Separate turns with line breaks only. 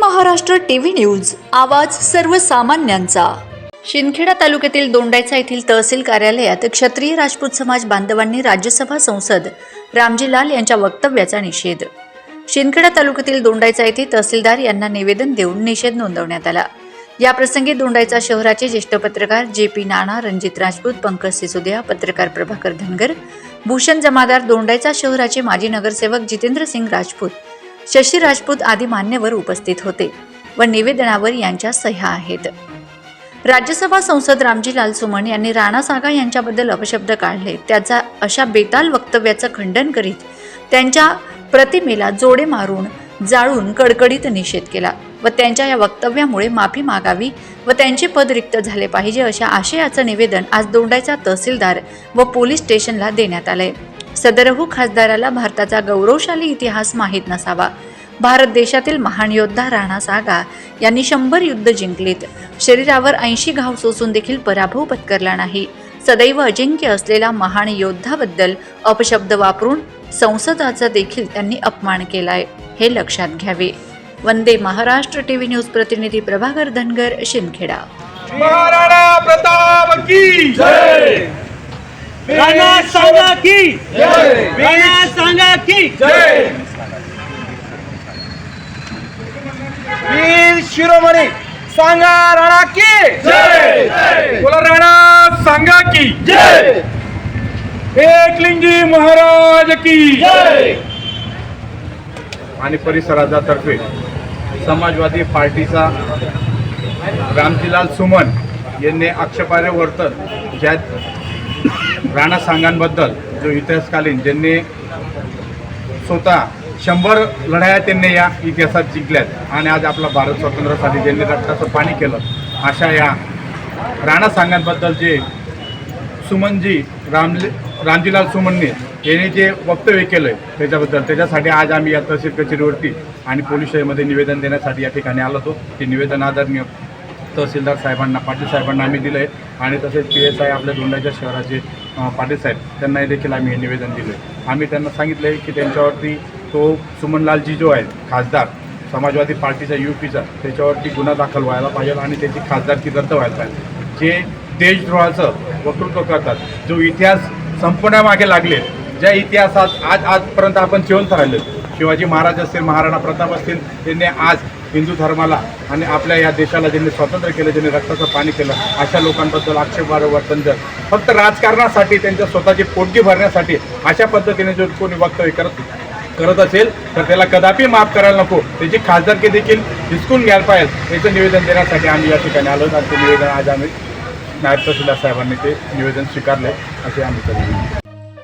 Maharashtra TV news आवाज सर्वसामान्यांचा. शिंदखेडा तालुक्यातील दोंडायचा येथील तहसील कार्यालयात क्षत्रिय राजपूत समाज बांधवांनी राज्यसभा संसद रामजीलाल यांच्या वक्तव्याचा निषेध. शिंदखेडा तालुक्यातील दोंडायचा येथे तहसीलदार यांना निवेदन देऊन निषेध नोंदवण्यात आला. या प्रसंगी दोंडायचा शहराचे ज्येष्ठ पत्रकार जे पी नाना रणजित राजपूत पंकज सिसोदिया पत्रकार प्रभाकर धनगर भूषण जमादार दोंडायचा शहराचे माजी नगरसेवक जितेंद्र सिंग राजपूत शशी राजपूत आदी मान्यवर उपस्थित होते व निवेदनावर यांच्या सह्या आहेत. राज्यसभा संसद रामजीलाल सुमन यांनी राणा सागा यांच्याबद्दल अपशब्द काढले. त्याचा अशा बेताल वक्तव्याचं खंडन करीत त्यांच्या प्रतिमेला जोडे मारून जाळून कडकडीत निषेध केला व त्यांच्या या वक्तव्यामुळे माफी मागावी व त्यांचे पद रिक्त झाले पाहिजे अशा आशयाचं निवेदन आज दोंडायचा तहसीलदार व पोलीस स्टेशनला देण्यात आलंय. सदरहू खासदाराला भारताचा गौरवशाली इतिहास माहीत नसावा. भारत देशातील महान योद्धा राणा सागा यांनी शंभर युद्ध जिंकलीत. शरीरावर ऐंशी घाव सोसून देखील पराभव पत्करला नाही. सदैव अजिंक्य असलेला महान योद्धाबद्दल अपशब्द वापरून संसदाचा देखील त्यांनी अपमान केलाय हे लक्षात घ्यावे. वंदे महाराष्ट्र टीव्ही न्यूज प्रतिनिधी प्रभाकर धनगर शिंदखेडा.
महाराणा प्रताप!
राणा सांगा की.
जय.
राणा सांगा की.
जय. वीर शिरोमणी सांगा राणा की. जय. बोला राणा सांगा की.
जय.
एकलिंगी महाराज की.
जय.
आणि परिसराचा तर्फे समाजवादी पार्टीचा रामजीलाल सुमन यांनी आक्षेपार्ह वर्तन ज्यात राणा सांगांबद्दल जो इतिहासकालीन ज्यांनी स्वतः शंभर लढाया त्यांनी या इतिहासात जिंकल्यात. आणि आज आपला भारत स्वातंत्र्यासाठी ज्यांनी रक्ताचं पाणी केलं अशा या राणा सांगांबद्दल जे सुमनजी रामले रामजीलाल सुमनने यांनी जे वक्तव्य केलं आहे त्याच्याबद्दल त्याच्यासाठी आज आम्ही या तहसील कचेरीवरती आणि पोलीस निवेदन देण्यासाठी या ठिकाणी आलो होतो ते निवेदन आदरणीय तहसीलदार साहेबांना पाटील साहेबांना आम्ही दिलं आहे आणि तसेच पी एस आय आपल्या दोंडाच्या शहराचे पाटील साहेब त्यांनाही देखील आम्ही हे निवेदन दिलं आहे आम्ही त्यांना सांगितलं आहे की त्यांच्यावरती तो सुमनलालजी जो आहे खासदार समाजवादी पार्टीचा यू पीचा त्याच्यावरती गुन्हा दाखल व्हायला पाहिजे आणि त्याची खासदारकी रद्द व्हायला पाहिजे. जे देशद्रोहाचं वक्तृत्व करतात जो इतिहास संपण्यामागे लागले ज्या इतिहासात आज आजपर्यंत आपण जिवंत राहिलो शिवाजी महाराज असतील महाराणा प्रताप असतील त्यांनी आज हिंदू धर्माला आणि आपल्या या देशाला ज्यांनी स्वातंत्र्य केलं ज्यांनी रक्ताचं पाणी केलं अशा लोकांबद्दल आक्षेपार्ह वर्तन जर फक्त राजकारणासाठी त्यांच्या स्वतःची पोटगी भरण्यासाठी अशा पद्धतीने जर कोणी वक्तव्य करत करत असेल तर त्याला कदापि माफ करायला नको. त्याची खासदारकी देखील हिसकून घ्यायला पाहिजे. याचं निवेदन देण्यासाठी आम्ही या ठिकाणी आलो आणि ते निवेदन आज आम्ही नायब तहसीलदार साहेबांनी ते निवेदन स्वीकारले असे आम्ही करू